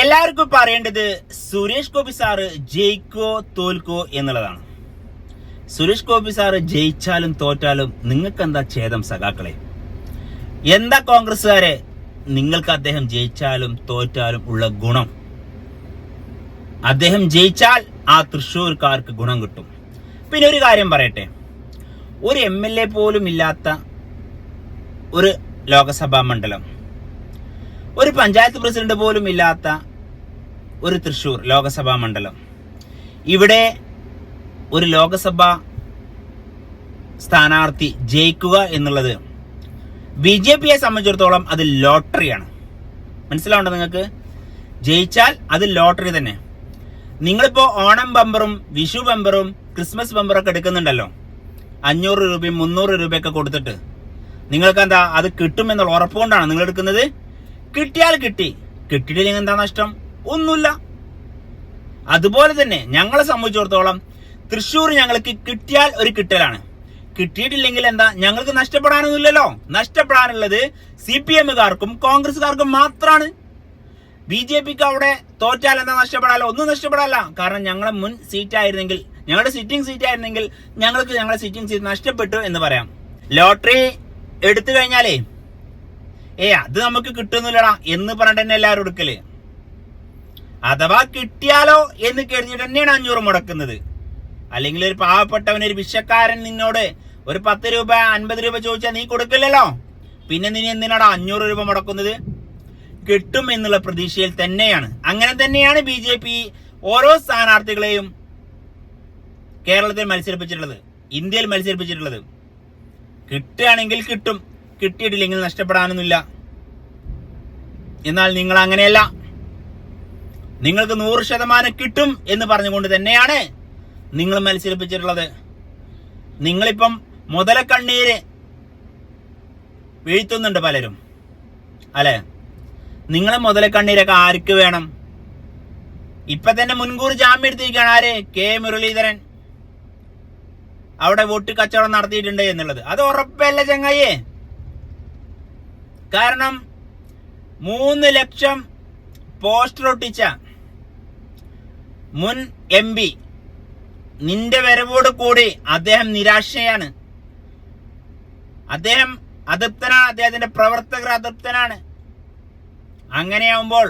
എല്ലാവർക്കും പറയേണ്ടത് സുരേഷ് ഗോപി സാറ് ജയിക്കോ തോൽക്കോ എന്നുള്ളതാണ്. സുരേഷ് ഗോപി സാറ് ജയിച്ചാലും തോറ്റാലും നിങ്ങൾക്ക് എന്താ ഛേദം സഖാക്കളെ? എന്താ കോൺഗ്രസ്സുകാരെ നിങ്ങൾക്ക് അദ്ദേഹം ജയിച്ചാലും തോറ്റാലും ഉള്ള ഗുണം? അദ്ദേഹം ജയിച്ചാൽ ആ തൃശ്ശൂർക്കാർക്ക് ഗുണം കിട്ടും. പിന്നെ ഒരു കാര്യം പറയട്ടെ. ഒരു എം എൽ എ പോലും ഇല്ലാത്ത ഒരു ലോകസഭാ മണ്ഡലം. ഒരു പഞ്ചായത്ത് പ്രസിഡന്റ് പോലും ഇല്ലാത്ത ഒരു തൃശൂർ ലോകസഭാ മണ്ഡലം. ഇവിടെ ഒരു ലോകസഭാ സ്ഥാനാർത്ഥി ജയിക്കുക എന്നുള്ളത് ബി ജെ പിയെ സംബന്ധിച്ചിടത്തോളം അത് ലോട്ടറിയാണ്. മനസ്സിലാവുണ്ടോ നിങ്ങൾക്ക്? ജയിച്ചാൽ അത് ലോട്ടറി തന്നെ. നിങ്ങളിപ്പോൾ ഓണം ബമ്പറും വിഷു ബമ്പറും ക്രിസ്മസ് ബമ്പറും ഒക്കെ എടുക്കുന്നുണ്ടല്ലോ. അഞ്ഞൂറ് രൂപയും മുന്നൂറ് രൂപയൊക്കെ കൊടുത്തിട്ട്. നിങ്ങൾക്ക് എന്താ അത് കിട്ടുമെന്നുള്ള ഉറപ്പുകൊണ്ടാണ് നിങ്ങൾ എടുക്കുന്നത്? കിട്ടിയാൽ കിട്ടി. കിട്ടിയില്ലെങ്കിൽ എന്താ നഷ്ടം? ഒന്നുമില്ല. അതുപോലെ തന്നെ ഞങ്ങളെ സംബന്ധിച്ചിടത്തോളം തൃശ്ശൂർ ഞങ്ങൾക്ക് കിട്ടിയാൽ ഒരു കിട്ടലാണ്. കിട്ടിയിട്ടില്ലെങ്കിൽ എന്താ? ഞങ്ങൾക്ക് നഷ്ടപ്പെടാനൊന്നുമില്ലല്ലോ. നഷ്ടപ്പെടാനുള്ളത് സി പി എമ്മുകാർക്കും കോൺഗ്രസുകാർക്കും മാത്രമാണ്. ബി ജെ പിക്ക് അവിടെ തോറ്റാൽ എന്താ നഷ്ടപ്പെടാലോ? ഒന്നും നഷ്ടപ്പെടാല്ല കാരണം ഞങ്ങളുടെ മുൻ സീറ്റ് ആയിരുന്നെങ്കിൽ ഞങ്ങളുടെ സിറ്റിംഗ് സീറ്റ് ആയിരുന്നെങ്കിൽ ഞങ്ങൾക്ക് ഞങ്ങളുടെ സിറ്റിംഗ് സീറ്റ് നഷ്ടപ്പെട്ടു എന്ന് പറയാം. ലോട്ടറി എടുത്തു കഴിഞ്ഞാലേ ഏ അത് നമുക്ക് കിട്ടുന്നില്ലടാ എന്ന് പറഞ്ഞിട്ട് തന്നെ എല്ലാവരും എടുക്കൽ. അഥവാ കിട്ടിയാലോ എന്ന് കഴിഞ്ഞിട്ട് തന്നെയാണ് അഞ്ഞൂറ് മുടക്കുന്നത്. അല്ലെങ്കിൽ ഒരു പാവപ്പെട്ടവൻ ഒരു വിശക്കാരൻ നിന്നോട് ഒരു പത്ത് രൂപ അൻപത് രൂപ ചോദിച്ചാൽ നീ കൊടുക്കില്ലല്ലോ? പിന്നെ നീ എന്തിനാടാ അഞ്ഞൂറ് രൂപ മുടക്കുന്നത്? കിട്ടും എന്നുള്ള പ്രതീക്ഷയിൽ തന്നെയാണ്. അങ്ങനെ തന്നെയാണ് ബി ജെ പി ഓരോ സ്ഥാനാർത്ഥികളെയും കേരളത്തിൽ മത്സരിപ്പിച്ചിട്ടുള്ളത് ഇന്ത്യയിൽ മത്സരിപ്പിച്ചിട്ടുള്ളത്. കിട്ടുകയാണെങ്കിൽ കിട്ടും. കിട്ടിയിട്ടില്ലെങ്കിൽ നഷ്ടപ്പെടാനൊന്നുമില്ല. എന്നാൽ നിങ്ങൾ അങ്ങനെയല്ല. നിങ്ങൾക്ക് നൂറ് ശതമാനം കിട്ടും എന്ന് പറഞ്ഞുകൊണ്ട് തന്നെയാണ് നിങ്ങൾ മത്സരിപ്പിച്ചിട്ടുള്ളത്. നിങ്ങളിപ്പം മുതലക്കണ്ണീര് വീഴ്ത്തുന്നുണ്ട് പലരും. അല്ലെ? നിങ്ങളെ മുതലക്കണ്ണീരൊക്കെ ആർക്ക് വേണം? ഇപ്പൊ തന്നെ മുൻകൂർ ജാമ്യം എടുത്തിരിക്കുകയാണ് ആര്? കെ. മുരളീധരൻ. അവിടെ വോട്ട് കച്ചവടം നടത്തിയിട്ടുണ്ട് എന്നുള്ളത്. അത് ഉറപ്പല്ല ചങ്ങായേ കാരണം മൂന്ന് ലക്ഷം പോസ്റ്റർ ഒട്ടിച്ച മുൻ എം പി നിന്റെ വരവോട് കൂടി അദ്ദേഹം നിരാശയാണ്. അദ്ദേഹം അതൃപ്തനാണ് അദ്ദേഹത്തിന്റെ പ്രവർത്തകർ അതൃപ്തനാണ്. അങ്ങനെയാവുമ്പോൾ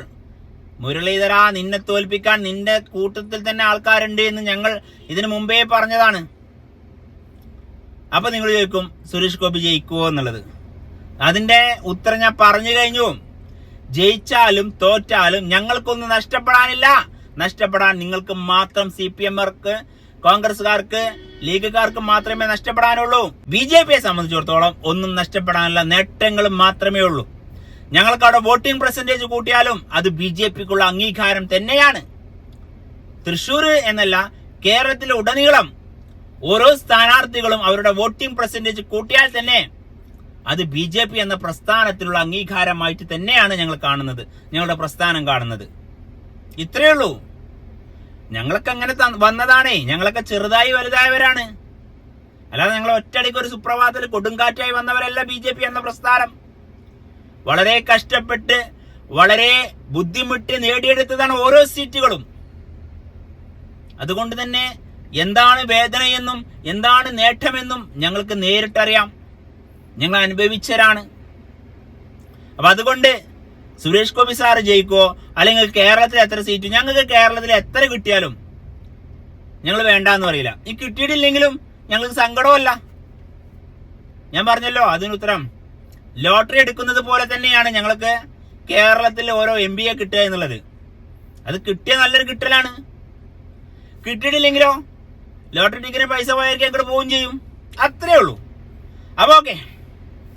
മുരളീധര നിന്നെ തോൽപ്പിക്കാൻ നിന്റെ കൂട്ടത്തിൽ തന്നെ ആൾക്കാരുണ്ട് എന്ന് ഞങ്ങൾ ഇതിനു മുമ്പേ പറഞ്ഞതാണ്. അപ്പൊ നിങ്ങൾ ചോദിക്കും സുരേഷ് ഗോപി ജയിക്കുമോ എന്നുള്ളത്? അതിന്റെ ഉത്തരം ഞാൻ പറഞ്ഞു കഴിഞ്ഞു. ജയിച്ചാലും തോറ്റാലും ഞങ്ങൾക്കൊന്നും നഷ്ടപ്പെടാനില്ല. നഷ്ടപ്പെടാൻ നിങ്ങൾക്ക് മാത്രം സി പി എമ്മർക്ക് കോൺഗ്രസുകാർക്ക് ലീഗുകാർക്ക് മാത്രമേ നഷ്ടപ്പെടാനുള്ളൂ. ബി ജെ പിയെ സംബന്ധിച്ചിടത്തോളം ഒന്നും നഷ്ടപ്പെടാനുള്ള നേട്ടങ്ങൾ മാത്രമേ ഉള്ളൂ. ഞങ്ങൾക്ക് അവിടെ വോട്ടിംഗ് പെർസെന്റേജ് കൂട്ടിയാലും അത് ബി ജെ പിക്കുള്ള അംഗീകാരം തന്നെയാണ്. തൃശൂർ എന്നല്ല കേരളത്തിലെ ഉടനീളം ഓരോ സ്ഥാനാർത്ഥികളും അവരുടെ വോട്ടിംഗ് പെർസെന്റേജ് കൂട്ടിയാൽ തന്നെ അത് ബി ജെ പി എന്ന പ്രസ്ഥാനത്തിലുള്ള അംഗീകാരമായിട്ട് തന്നെയാണ് ഞങ്ങൾ കാണുന്നത് ഞങ്ങളുടെ പ്രസ്ഥാനം കാണുന്നത്. ഇത്രയേ ഉള്ളൂ. ഞങ്ങളൊക്കെ അങ്ങനെ വന്നതാണേ. ഞങ്ങളൊക്കെ ചെറുതായി വലുതായവരാണ്. അല്ലാതെ ഞങ്ങൾ ഒറ്റയടിക്ക് ഒരു സുപ്രഭാതത്തിൽ കൊടുങ്കാറ്റായി വന്നവരല്ല ബി ജെ പി എന്ന പ്രസ്ഥാനം. വളരെ കഷ്ടപ്പെട്ട് വളരെ ബുദ്ധിമുട്ടി നേടിയെടുത്തതാണ് ഓരോ സീറ്റുകളും. അതുകൊണ്ട് തന്നെ എന്താണ് വേദനയെന്നും എന്താണ് നേട്ടമെന്നും ഞങ്ങൾക്ക് നേരിട്ടറിയാം. ഞങ്ങൾ അനുഭവിച്ചവരാണ്. അപ്പൊ അതുകൊണ്ട് സുരേഷ് ഗോപി സാറ് ജയിക്കോ അല്ലെങ്കിൽ കേരളത്തിൽ എത്ര സീറ്റ് ഞങ്ങൾക്ക് കേരളത്തിൽ എത്ര കിട്ടിയാലും ഞങ്ങൾ വേണ്ടാന്ന് പറയില്ല. ഈ കിട്ടിയിട്ടില്ലെങ്കിലും ഞങ്ങൾക്ക് സങ്കടമല്ല ഞാൻ പറഞ്ഞല്ലോ അതിന് ഉത്തരം. ലോട്ടറി എടുക്കുന്നത് പോലെ തന്നെയാണ് ഞങ്ങൾക്ക് കേരളത്തിൽ ഓരോ എം പിയെ കിട്ടുക എന്നുള്ളത്. അത് കിട്ടിയ നല്ലൊരു കിട്ടലാണ്. കിട്ടിയിട്ടില്ലെങ്കിലോ ലോട്ടറി ടിക്കറ്റിന് പൈസ പോയായിരിക്കും അങ്ങോട്ട് പോവുകയും ചെയ്യും. അത്രേ ഉള്ളൂ. അപ്പോൾ ഓക്കെ.